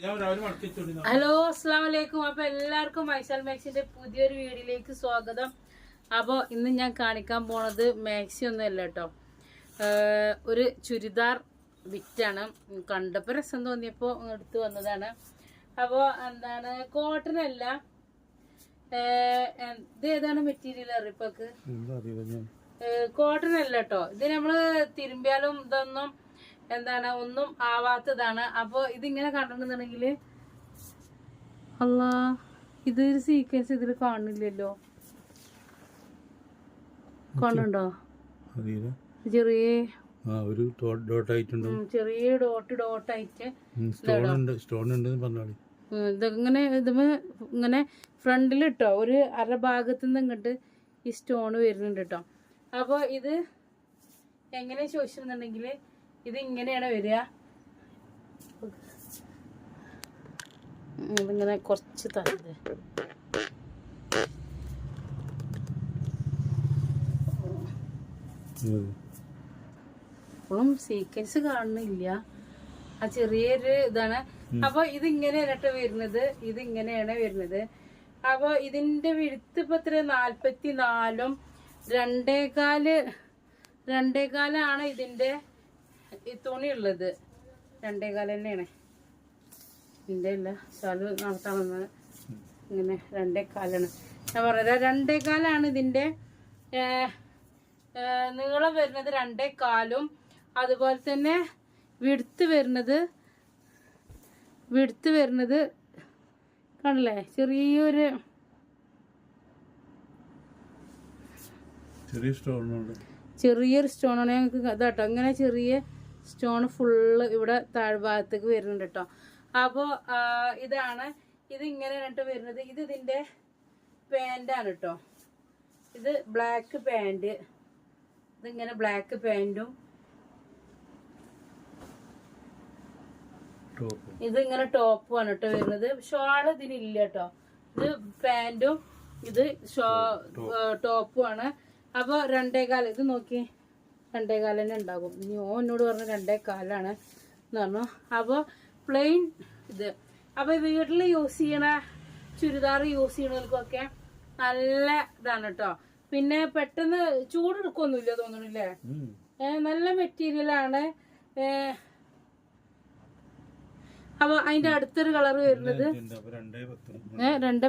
Hello അസ്സാം വലൈക്കും അപ്പൊ എല്ലാവർക്കും മൈസാൽ മാക്സിന്റെ പുതിയൊരു വീഡിയോയിലേക്ക് സ്വാഗതം. അപ്പൊ ഇന്ന് ഞാൻ കാണിക്കാൻ പോണത് മാക്സി ഒന്നും അല്ല കേട്ടോ ഒരു ചുരിദാർ വിറ്റാണ്. കണ്ടപ്പോ രസം തോന്നിയപ്പോ എടുത്തു വന്നതാണ്. അപ്പോ എന്താണ് കോട്ടൺ അല്ല. ഇത് ഏതാണ് മെറ്റീരിയൽ അറിയിപ്പൊക്ക് കോട്ടൺ അല്ല കേട്ടോ ഇത് നമ്മൾ തിരുമ്പിയാലും ഇതൊന്നും എന്താണ് ഒന്നും ആവാത്തതാണ്. അപ്പോ ഇതിങ്ങനെ കണ്ടിട്ടുണ്ടെന്നുണ്ടെങ്കിൽ അല്ലാ ഇതൊരു സീക്വൻസ് ഇതിൽ കാണില്ലല്ലോ കാണുന്നുണ്ടോ? ചെറിയ ഒരു ഡോട്ട് ആയിട്ടുണ്ട് ചെറിയ ഡോട്ട് ഡോട്ട് ആയിട്ട് സ്റ്റോൺ ഉണ്ട് സ്റ്റോൺ ഉണ്ട് പറഞ്ഞാളി. ഇതിങ്ങനെ ഇതുമ ഇങ്ങനെ ഫ്രണ്ടിൽ ഇട്ടോ ഒരു അര ഭാഗത്തു നിന്ന് ഇങ്ങോട്ട് ഈ സ്റ്റോൺ വരുന്നുണ്ട് കേട്ടോ. അപ്പോൾ ഇത് എങ്ങനെ ചോദിച്ചിട്ടുണ്ടെങ്കിൽ ഇത് ഇങ്ങനെയാണ് വരിക. ഇതിങ്ങനെ കുറച്ച് തരത് ഇപ്പോഴും സീക്വൻസ് കാണുന്നില്ല. ആ ചെറിയൊരു ഇതാണ്. അപ്പൊ ഇത് ഇങ്ങനെയാണ് വരുന്നത്. ഇതിങ്ങനെയാണ് ഇങ്ങനെയാണ് വരുന്നത്. അപ്പൊ ഇതിന്റെ വിഴുത്ത് ഇപ്പൊ ഇത്ര നാല്പത്തി നാലും രണ്ടേകാൽ രണ്ടേകാലാണ് ഇതിന്റെ ഈ തുണി രണ്ടേ കാല തന്നെയാണ്. എന്റെ ഇല്ല ശാലു നടത്താൻ വന്നത് ഇങ്ങനെ രണ്ടേ കാലാണ്. ഞാൻ രണ്ടേ രണ്ടേകാലാണ് ഇതിന്റെ ഇതിന്റെ നീളം വരുന്നത് രണ്ടേ കാലും അതുപോലെ തന്നെ വിടുത്ത് വരുന്നത് വിടുത്ത് വരുന്നത് കണ്ടില്ലേ? ചെറിയൊരു ചെറിയ സ്റ്റോണാണ് ഞങ്ങൾക്ക് ഇതാട്ടോ. അങ്ങനെ ചെറിയ സ്റ്റോൺ ഫുള്ള് ഇവിടെ താഴ്ഭാഗത്തേക്ക് വരുന്നുണ്ട് കേട്ടോ. അപ്പോൾ ഇതാണ് ഇത് ഇങ്ങനെ കേട്ടോ വരുന്നത്. ഇത് ഇതിന്റെ പാന്റാണ് കേട്ടോ. ഇത് ബ്ലാക്ക് പാന്റ് ഇതിങ്ങനെ ബ്ലാക്ക് പാന്റും ടോപ്പ്. ഇത് ഇങ്ങനെ ടോപ്പുമാണ് കേട്ടോ വരുന്നത്. ഷോൾ ഇതിനില്ല കേട്ടോ. ഇത് പാന്റും ഇത് ഷോ ടോപ്പുമാണ്. അപ്പോൾ രണ്ടേകാൽ ഇത് നോക്കി രണ്ടേകാൽ തന്നെ ഉണ്ടാകും. ഇനി ഓ എന്നോട് പറഞ്ഞ രണ്ടേകാലാണ് എന്ന് പറഞ്ഞു. അപ്പോൾ പ്ലെയിൻ ഇത്. അപ്പോൾ വീട്ടിൽ യൂസ് ചെയ്യണ ചുരിദാർ യൂസ് ചെയ്യണവർക്കൊക്കെ നല്ല ഇതാണ് കേട്ടോ പിന്നെ പെട്ടെന്ന് ചൂടെടുക്കൊന്നുമില്ല തോന്നണില്ലേ? നല്ല മെറ്റീരിയലാണ് അപ്പൊ അതിന്റെ അടുത്തൊരു കളർ വരുന്നത് രണ്ടേ പത്ത്. രണ്ട്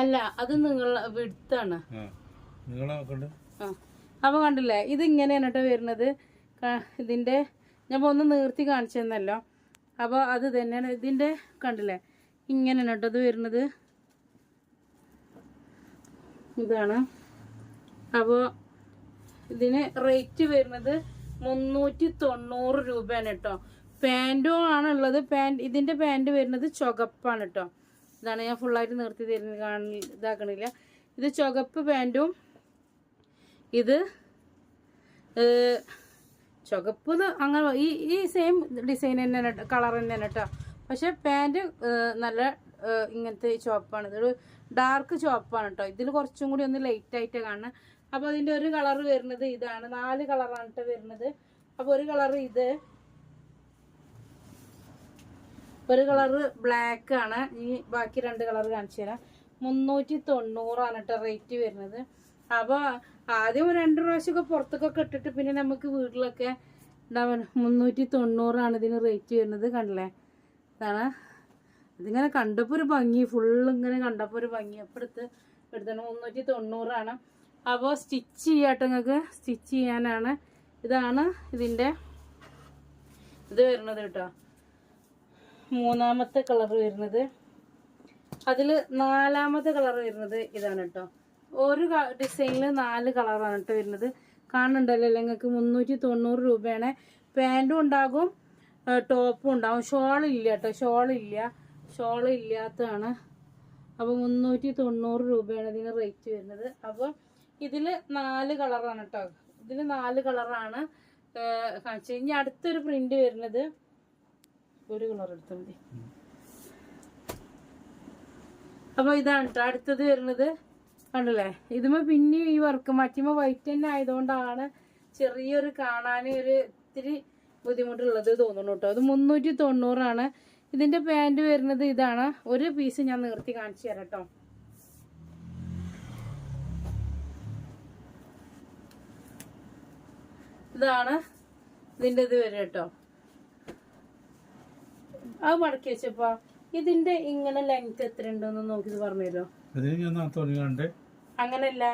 അല്ല അത് നിങ്ങൾ വിടുത്താണ്. ആ നിങ്ങളെ നോക്കണ്ടേ അപ്പൊ കണ്ടില്ലേ? ഇത് ഇങ്ങനെയാണ് കേട്ടോ വരുന്നത് ഇതിന്റെ ഞാൻ ഒന്ന് നീർത്തി കാണിച്ചു തന്നല്ലോ അപ്പോൾ അത് തന്നെയാണ്. ഇതിന്റെ കണ്ടില്ലേ? ഇങ്ങനെയാണ് കേട്ടോ ഇത് വരുന്നത്. ഇതാണ്. അപ്പോൾ ഇതിന് റേറ്റ് വരുന്നത് മുന്നൂറ്റി തൊണ്ണൂറ് രൂപയാണ് കേട്ടോ. പാന്റും ആണുള്ളത്. ഉള്ളത് പാന്റ് ഇതിന്റെ പാന്റ് വരുന്നത് ചുകപ്പാണ് കേട്ടോ. ഇതാണ് ഞാൻ ഫുള്ളായിട്ട് നിർത്തി തരുന്നത് കാണി ഇതാക്കണില്ല. ഇത് ചുകപ്പ് പാന്റും ഇത് ചുവപ്പെന്ന് ചുവപ്പ് അങ്ങനെ ഈ ഈ സെയിം ഡിസൈൻ കേട്ടോ കളർ തന്നെയാണ് കേട്ടോ പക്ഷെ പാന്റ് നല്ല ഇങ്ങനത്തെ ചുവപ്പാണ്. ഇതൊരു ഡാർക്ക് ചുവപ്പാണ് കേട്ടോ ഇതിൽ കുറച്ചും കൂടി ഒന്ന് ലൈറ്റ് ആയിട്ട് കാണുന്നത് അപ്പോൾ അതിന്റെ ഒരു കളർ വരുന്നത് ഇതാണ്. നാല് കളറാണ് കേട്ടോ വരുന്നത്. അപ്പോൾ ഒരു കളർ ഇത് ഒരു കളർ ബ്ലാക്ക് ആണ്. ഈ ബാക്കി രണ്ട് കളർ കാണിച്ചു തരാം. മുന്നൂറ്റി തൊണ്ണൂറാണ് കേട്ടോ റേറ്റ് വരുന്നത്. അപ്പോൾ ആദ്യം രണ്ട് പ്രാവശ്യമൊക്കെ പുറത്തൊക്കെ ഇട്ടിട്ട് പിന്നെ നമുക്ക് വീട്ടിലൊക്കെ ഉണ്ടാവാൻ മുന്നൂറ്റി തൊണ്ണൂറാണ് ഇതിന് റേറ്റ് വരുന്നത് കണ്ടല്ലേ? ഇതാണ് ഇതിങ്ങനെ കണ്ടപ്പോൾ ഒരു ഭംഗി ഫുള്ള് ഇങ്ങനെ കണ്ടപ്പോൾ ഒരു ഭംഗി. അപ്പം എടുത്ത് എടുത്തണം മുന്നൂറ്റി തൊണ്ണൂറാണ്. അപ്പോൾ സ്റ്റിച്ച് ചെയ്യാട്ടോ നിങ്ങൾക്ക്? സ്റ്റിച്ച് ചെയ്യാനാണ്. ഇതാണ് ഇതിന്റെ ഇത് വരുന്നത് കേട്ടോ. മൂന്നാമത്തെ കളർ വരുന്നത്. അതിൽ നാലാമത്തെ കളർ വരുന്നത് ഇതാണ് കേട്ടോ. ഒരു ഡിസൈനിൽ നാല് കളറാണ് കേട്ടോ വരുന്നത്. കാണുന്നുണ്ടല്ലോ നിങ്ങൾക്ക് മുന്നൂറ്റി തൊണ്ണൂറ് രൂപയാണ്. പാന്റും ഉണ്ടാകും ടോപ്പും ഉണ്ടാകും. ഷോൾ ഇല്ല കേട്ടോ ഷോൾ ഇല്ലാത്തതാണ്. അപ്പോൾ മുന്നൂറ്റി തൊണ്ണൂറ് രൂപയാണ് ഇതിന് റേറ്റ് വരുന്നത്. അപ്പോൾ ഇതിൽ നാല് കളറാണ് കേട്ടോ ഇതിൽ നാല് കളറാണ് കാണിച്ചത്. ഇനി അടുത്തൊരു പ്രിന്റ് വരുന്നത്. ഒരു കളർ എടുത്താൽ മതി. അപ്പോൾ ഇതാണ് കേട്ടോ അടുത്തത് വരുന്നത്. കണ്ടില്ലേ ഇതുമ്മ പിന്നെ ഈ വർക്ക് മറ്റുമ്പോ വൈറ്റ് തന്നെ ആയതുകൊണ്ടാണ് ചെറിയൊരു കാണാൻ ഒരു ഇത്തിരി ബുദ്ധിമുട്ടുള്ളത് തോന്നുന്നു കേട്ടോ. അത് മുന്നൂറ്റി തൊണ്ണൂറാണ്. ഇതിന്റെ പാന്റ് വരുന്നത് ഇതാണ്. ഒരു പീസ് ഞാൻ നിർത്തി കാണിച്ചു തരാം കേട്ടോ. ഇതാണ് ഇതിന്റെ ഇത് വരും കേട്ടോ. അത് മടക്കി വെച്ചപ്പോ. ഇതിന്റെ ഇങ്ങനെ ലെങ്ത് എത്ര ഉണ്ടെന്ന് നോക്കിയത് പറഞ്ഞുതരോ അതിന് ഞാൻ നാ തുടങ്ങിയാണ്ട് അങ്ങനല്ല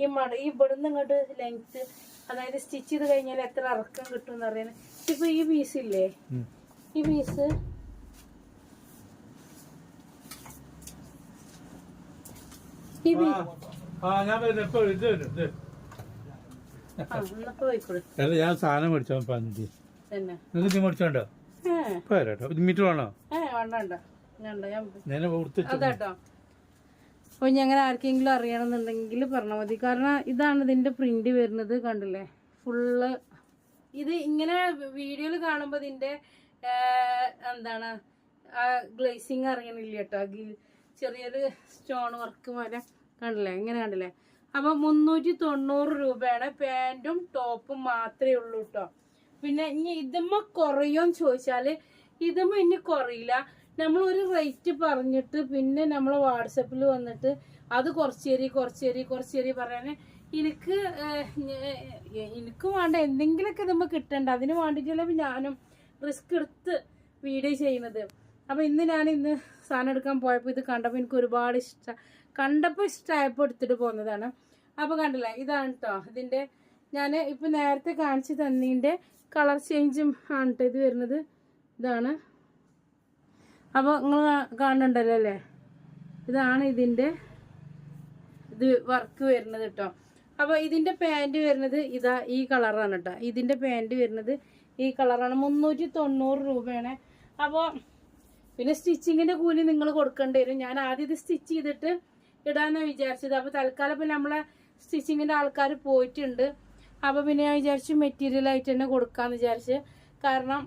ഈ മട ഈ ഇവിടുന്ന് ഇങ്ങോട്ട് ലെങ്ത് അതായത് സ്റ്റിച്ച് ചെയ്ത് കഴിഞ്ഞാൽ എത്ര ഇറക്കം കിട്ടും എന്ന് അറിയാൻ ഇപ്പൊ ഈ പീസ് ഇല്ലേ? ഈ പീസ് ഈ പീ- ആ ഞാൻ സാധനം മേടിച്ചോ പന്തി. നിങ്ങൾക്ക് ഇത് മേടിച്ചോണ്ടോ? പോരാട്ടോ മീറ്റർ വേണോ? വേണ്ട ഞാൻ ഞാൻ ഞാൻ ഇനി അങ്ങനെ ആർക്കെങ്കിലും അറിയണമെന്നുണ്ടെങ്കിൽ പറഞ്ഞാൽ മതി. കാരണം ഇതാണ് ഇതിന്റെ പ്രിന്റ് വരുന്നത് കണ്ടില്ലേ? ഫുള്ള് ഇത് ഇങ്ങനെ വീഡിയോയിൽ കാണുമ്പോൾ ഇതിന്റെ ആ, എന്താണ് ഗ്ലേസിങ് അറിയണില്ല കേട്ടോ. ചെറിയൊരു സ്റ്റോൺ വർക്ക് പോലെ കണ്ടില്ലേ? ഇങ്ങനെ കണ്ടില്ലേ? അപ്പൊ മുന്നൂറ്റി തൊണ്ണൂറ് രൂപയാണ് പാന്റും ടോപ്പും മാത്രമേ ഉള്ളൂ കേട്ടോ. പിന്നെ ഇനി ഇതുമ്മ കുറയോന്ന് ചോദിച്ചാൽ ഇതുമ്മ ഇനി കുറയില്ല. നമ്മൾ ഒരു റേറ്റ് പറഞ്ഞിട്ട് പിന്നെ നമ്മൾ വാട്സപ്പിൽ വന്നിട്ട് അത് കുറച്ചേരി കുറച്ചേരി കുറച്ചേരി പറയാൻ എനിക്ക് എനിക്ക് വേണ്ട എന്തെങ്കിലുമൊക്കെ നമ്മൾ കിട്ടണ്ട. അതിന് വേണ്ടിയിട്ടല്ലേ ഞാനും റിസ്ക് എടുത്ത് വീഡിയോ ചെയ്യുന്നത്. അപ്പോൾ ഇന്ന് ഞാൻ ഇന്ന് സാധനം എടുക്കാൻ പോയപ്പോൾ ഇത് കണ്ടപ്പോൾ എനിക്ക് ഒരുപാട് ഇഷ്ടം. കണ്ടപ്പോൾ ഇഷ്ടമായപ്പോൾ എടുത്തിട്ട് പോകുന്നതാണ് അപ്പോൾ കണ്ടില്ല ഇതാണ് കേട്ടോ ഇതിന്റെ ഞാൻ ഇപ്പൊ നേരത്തെ കാണിച്ച് തന്നതിന്റെ കളർ ചേഞ്ചും ആണ് കേട്ടോ ഇത് വരുന്നത്. ഇതാണ്. അപ്പോൾ നിങ്ങൾ കാണുന്നുണ്ടല്ലോ അല്ലേ? ഇതാണ് ഇതിന്റെ ഇത് വർക്ക് വരുന്നത് കേട്ടോ അപ്പോൾ ഇതിന്റെ പാന്റ് വരുന്നത് ഇതാ ഈ കളറാണ് കേട്ടോ ഇതിന്റെ പാന്റ് വരുന്നത് ഈ കളറാണ് മുന്നൂറ്റി തൊണ്ണൂറ് രൂപയാണ്. അപ്പോൾ പിന്നെ സ്റ്റിച്ചിങ്ങിന്റെ കൂലി നിങ്ങൾ കൊടുക്കേണ്ടി വരും. ഞാൻ ആദ്യം ഇത് സ്റ്റിച്ച് ചെയ്തിട്ട് ഇടാമെന്നാണ് വിചാരിച്ചത്. അപ്പോൾ തൽക്കാലം ഇപ്പം നമ്മളെ സ്റ്റിച്ചിങ്ങിന്റെ ആൾക്കാർ പോയിട്ടുണ്ട്. അപ്പോൾ പിന്നെ ഞാൻ വിചാരിച്ചു മെറ്റീരിയലായിട്ട് തന്നെ കൊടുക്കാമെന്ന് വിചാരിച്ച്. കാരണം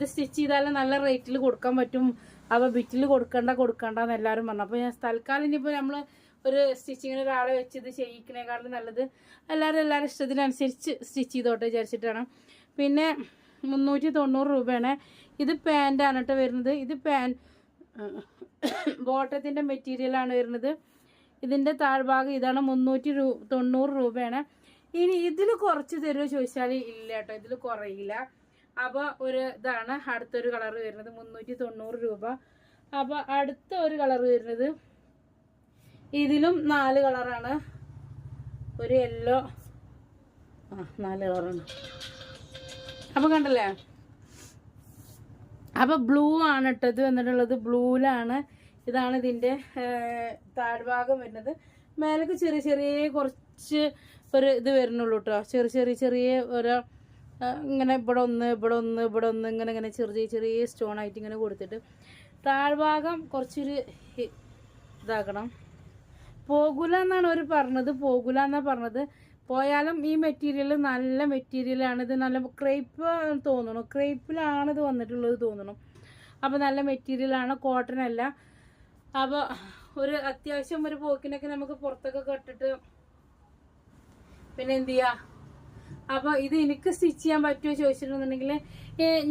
ഇത് സ്റ്റിച്ച് ചെയ്താൽ നല്ല റേറ്റിൽ കൊടുക്കാൻ പറ്റും. അപ്പോൾ ബിറ്റിൽ കൊടുക്കണ്ട കൊടുക്കണ്ട എന്ന് എല്ലാവരും പറഞ്ഞു. അപ്പോൾ ഞാൻ തൽക്കാലം ഇനിയിപ്പോൾ നമ്മൾ ഒരു സ്റ്റിച്ചിങ്ങിന് ഒരാളെ വെച്ച് ഇത് ചെയ്യിക്കണേക്കാളും നല്ലത് എല്ലാവരും എല്ലാവരും ഇഷ്ടത്തിനനുസരിച്ച് സ്റ്റിച്ച് ചെയ്തോട്ടെ വിചാരിച്ചിട്ടാണ്. പിന്നെ മുന്നൂറ്റി തൊണ്ണൂറ് രൂപയാണ്. ഇത് പാന്റാണ് കേട്ടോ വരുന്നത്. ഇത് പാൻ ബോട്ടത്തിന്റെ മെറ്റീരിയലാണ് വരുന്നത്. ഇതിന്റെ താഴ്ഭാഗം ഇതാണ് മുന്നൂറ്റി തൊണ്ണൂറ് രൂപയാണ്. ഇനി ഇതിൽ കുറച്ച് തരുമോ ചോദിച്ചാൽ ഇല്ല കേട്ടോ. ഇതിൽ കുറയില്ല. അപ്പോൾ ഒരു ഇതാണ് അടുത്തൊരു കളർ വരുന്നത് മുന്നൂറ്റി തൊണ്ണൂറ് രൂപ. അപ്പോൾ അടുത്ത ഒരു കളർ വരുന്നത് ഇതിലും നാല് കളറാണ്. ഒരു യെല്ലോ ആ നാല് കളറാണ്. അപ്പോൾ കണ്ടല്ലേ? അപ്പോൾ ബ്ലൂ ആണ് ഇട്ടത് വന്നിട്ടുള്ളത്. ബ്ലൂവിലാണ് ഇതാണ് ഇതിന്റെ താഴ്ഭാഗം വരുന്നത്. മേലേക്ക് ചെറിയ ചെറിയ കുറച്ച് ഒരു ഇത് വരുന്നുള്ളൂ കേട്ടോ ചെറിയ ചെറിയ ചെറിയ ഓരോ ഇങ്ങനെ ഇവിടെ ഒന്ന് ഇവിടെ ഒന്ന് ഇവിടെ ഒന്ന് ഇങ്ങനെ ഇങ്ങനെ ചെറിയ ചെറിയ സ്റ്റോൺ ആയിട്ട് ഇങ്ങനെ കൊടുത്തിട്ട് താഴ്ഭാഗം കുറച്ചൊരു ഇതാക്കണം. പോകൂല എന്നാണ് അവർ പറഞ്ഞത്. പോകൂല എന്നാണ് പറഞ്ഞത്? പോയാലും ഈ മെറ്റീരിയൽ നല്ല മെറ്റീരിയലാണ് ഇത് നല്ല ക്രേപ്പ് തോന്നണം ക്രേപ്പിലാണ് ഇത് വന്നിട്ടുള്ളത് തോന്നണം അപ്പോൾ നല്ല മെറ്റീരിയലാണ് കോട്ടൺ അല്ല. അപ്പോൾ ഒരു അത്യാവശ്യം ഒരു പോക്കിനൊക്കെ നമുക്ക് പുറത്തൊക്കെ കെട്ടിട്ട് പിന്നെ എന്ത് ചെയ്യാ? അപ്പൊ ഇത് എനിക്ക് സ്റ്റിച്ച് ചെയ്യാൻ പറ്റുമോ ചോദിച്ചിട്ടുണ്ടെങ്കിൽ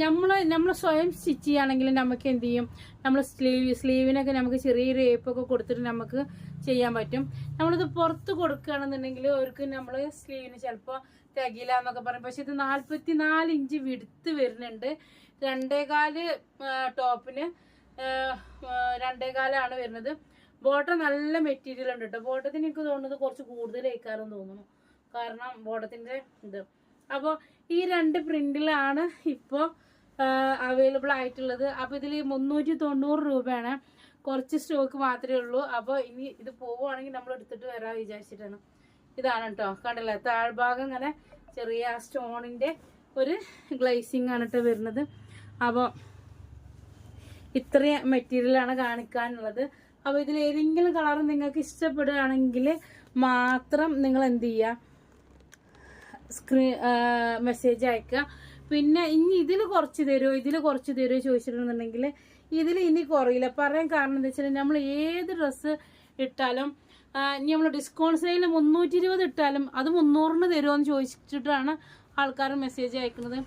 നമ്മൾ നമ്മൾ സ്വയം സ്റ്റിച്ച് ചെയ്യുകയാണെങ്കിൽ നമുക്ക് എന്ത് ചെയ്യും? നമ്മൾ സ്ലീവ് സ്ലീവിനൊക്കെ നമുക്ക് ചെറിയൊരു ഏപ്പൊക്കെ കൊടുത്തിട്ട് നമുക്ക് ചെയ്യാൻ പറ്റും. നമ്മളിത് പുറത്ത് കൊടുക്കുകയാണെന്നുണ്ടെങ്കിൽ അവർക്ക് നമ്മൾ സ്ലീവിന് ചിലപ്പോൾ തികയില്ല എന്നൊക്കെ പറയും. പക്ഷെ ഇത് നാൽപ്പത്തി നാല് ഇഞ്ച് വിടുത്ത് വരുന്നുണ്ട്. രണ്ടേകാൽ ടോപ്പിന് രണ്ടേകാലാണ് വരുന്നത്. ബോട്ടം നല്ല മെറ്റീരിയൽ ഉണ്ട് കേട്ടോ ബോട്ടത്തിന് എനിക്ക് തോന്നുന്നത് കുറച്ച് കൂടുതൽ ഏക്കാറെന്ന് തോന്നുന്നു. കാരണം ബോർഡത്തിന്റെ ഇത്. അപ്പോൾ ഈ രണ്ട് പ്രിന്റിലാണ് ഇപ്പോ അവൈലബിൾ ആയിട്ടുള്ളത്. അപ്പോൾ ഇതിൽ മുന്നൂറ്റി തൊണ്ണൂറ് രൂപയാണ്. കുറച്ച് സ്റ്റോക്ക് മാത്രമേ ഉള്ളൂ. അപ്പോൾ ഇനി ഇത് പോവുകയാണെങ്കിൽ നമ്മൾ എടുത്തിട്ട് വരാൻ വിചാരിച്ചിട്ടാണ്. ഇതാണ് കേട്ടോ കണ്ടില്ലേ? താഴ്ഭാഗം ഇങ്ങനെ ചെറിയ സ്റ്റോണിന്റെ ഒരു ഗ്ലേസിങ് ആണ് കേട്ടോ വരുന്നത്. അപ്പോൾ ഇത്രയും മെറ്റീരിയലാണ് കാണിക്കാനുള്ളത്. അപ്പോൾ ഇതിൽ ഏതെങ്കിലും കളർ നിങ്ങൾക്ക് ഇഷ്ടപ്പെടുകയാണെങ്കിൽ മാത്രം നിങ്ങൾ എന്ത് ചെയ്യുക? സ്ക്രീൻ മെസ്സേജ് അയക്കുക. പിന്നെ ഇനി ഇതിൽ കുറച്ച് തരുമോ ഇതിൽ കുറച്ച് തരുമോ ചോദിച്ചിട്ടുണ്ടെന്നുണ്ടെങ്കിൽ ഇതിൽ ഇനി കുറയില്ല. പറയാൻ കാരണം എന്താ വെച്ചാൽ നമ്മൾ ഏത് ഡ്രസ്സ് ഇട്ടാലും ഇനി നമ്മൾ ഡിസ്കൗണ്ട് സെയിൽ മുന്നൂറ്റി ഇരുപത് ഇട്ടാലും അത് മുന്നൂറിന് തരുമോ എന്ന് ചോദിച്ചിട്ടാണ് ആൾക്കാർ മെസ്സേജ് അയക്കുന്നത്.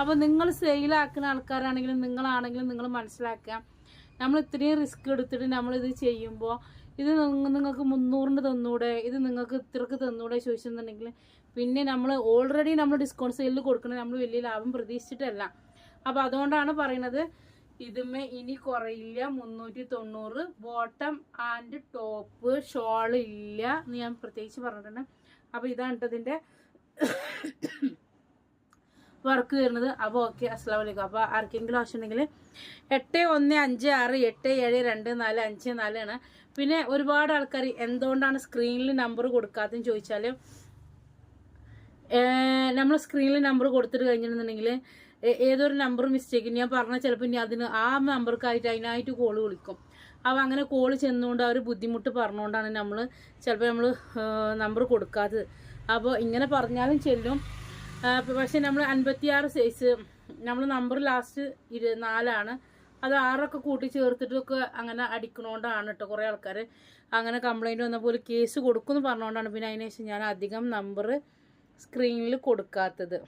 അപ്പോൾ നിങ്ങൾ സെയിലാക്കുന്ന ആൾക്കാരാണെങ്കിലും നിങ്ങളാണെങ്കിലും നിങ്ങൾ മനസ്സിലാക്കുക. നമ്മൾ ഇത്രയും റിസ്ക് എടുത്തിട്ട് നമ്മളിത് ചെയ്യുമ്പോൾ ഇത് നിങ്ങ- നിങ്ങൾക്ക് മുന്നൂറിന് തന്നൂടെ ഇത് നിങ്ങൾക്ക് ഇത്രക്ക് തന്നൂടെ ചോദിച്ചിട്ടുണ്ടെങ്കിൽ പിന്നെ നമ്മൾ ഓൾറെഡി നമ്മൾ ഡിസ്കൗണ്ട് സെയിലിൽ കൊടുക്കുന്നത് നമ്മൾ വലിയ ലാഭം പ്രതീക്ഷിച്ചിട്ടല്ല. അപ്പോൾ അതുകൊണ്ടാണ് പറയുന്നത് ഇതുമേ ഇനി കുറയില്ല മുന്നൂറ്റി തൊണ്ണൂറ് ബോട്ടം ആൻഡ് ടോപ്പ് ഷോൾ ഇല്ല എന്ന് ഞാൻ പ്രത്യേകിച്ച് പറഞ്ഞിട്ടുണ്ട്. അപ്പോൾ ഇതാണ് ഇതിന്റെ വർക്ക് വരുന്നത്. അപ്പോൾ ഓക്കെ അസ്സാം വലൈക്കും അപ്പോൾ ആർക്കെങ്കിലും ആവശ്യമുണ്ടെങ്കിൽ എട്ട് ഒന്ന് അഞ്ച് ആറ് എട്ട് ഏഴ് രണ്ട് നാല് അഞ്ച് നാല് ആണ്. പിന്നെ ഒരുപാട് ആൾക്കാർ എന്തുകൊണ്ടാണ് സ്ക്രീനിൽ നമ്പർ കൊടുക്കാത്തതെന്ന് ചോദിച്ചാൽ നമ്മൾ സ്ക്രീനിൽ നമ്പർ കൊടുത്തിട്ട് കഴിഞ്ഞിട്ടുണ്ടെങ്കിൽ ഏതൊരു നമ്പർ മിസ്റ്റേക്ക് ഞാൻ പറഞ്ഞാൽ ചിലപ്പോൾ ഇനി അതിന് ആ നമ്പർക്കായിട്ട് അതിനായിട്ട് കോൾ വിളിക്കും. അപ്പോൾ അങ്ങനെ കോൾ ചെന്നുകൊണ്ട് അവർ ബുദ്ധിമുട്ട് പറഞ്ഞുകൊണ്ടാണ് നമ്മൾ ചിലപ്പോൾ നമ്മൾ നമ്പർ കൊടുക്കാത്തത്. അപ്പോൾ ഇങ്ങനെ പറഞ്ഞാലും ചെല്ലും. പക്ഷെ നമ്മൾ അൻപത്തിയാറ് സൈസ് നമ്മൾ നമ്പർ ലാസ്റ്റ് ഇരു നാലാണ് അത് ആറൊക്കെ കൂട്ടി ചേർത്തിട്ടൊക്കെ അങ്ങനെ അടിക്കണോണ്ടാണ് കേട്ടോ കുറേ ആൾക്കാർ അങ്ങനെ കംപ്ലൈന്റ് വന്നപ്പോൾ കേസ് കൊടുക്കുമെന്ന് പറഞ്ഞുകൊണ്ടാണ് പിന്നെ അതിനുശേഷം ഞാൻ അധികം നമ്പർ സ്ക്രീനിൽ കൊടുക്കാത്തത്.